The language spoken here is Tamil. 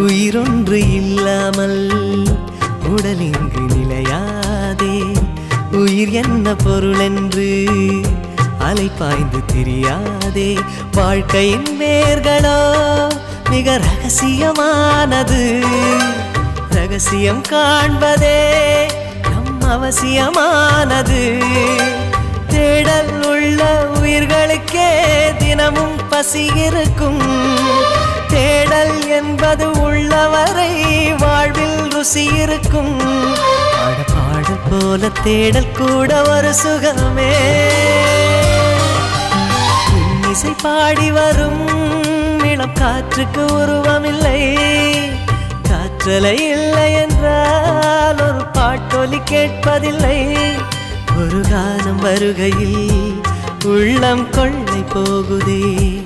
உயிரொன்று இல்லாமல் உடல் இங்கு நிலையாதே. உயிர் என்ன பொருள் என்று அலை பாய்ந்து தெரியாதே. வாழ்க்கையின் வேர்களோ மிக ரகசியமானது. ரகசியம் காண்பதே நம் அவசியமானது. தேடல் உள்ள உயிர்களுக்கே தினமும் பசி இருக்கும். தேடல் என்பது ருசி இருக்கும். பாட பாடல் போல தேடல் கூட ஒரு சுகமே. இசை பாடி வரும். இளம் காற்றுக்கு உருவமில்லை. காற்றலை இல்லை என்றால் ஒரு பாட்டொலி கேட்பதில்லை. ஒரு காலம் வருகையில் உள்ளம் கொள்ளை போகுதே.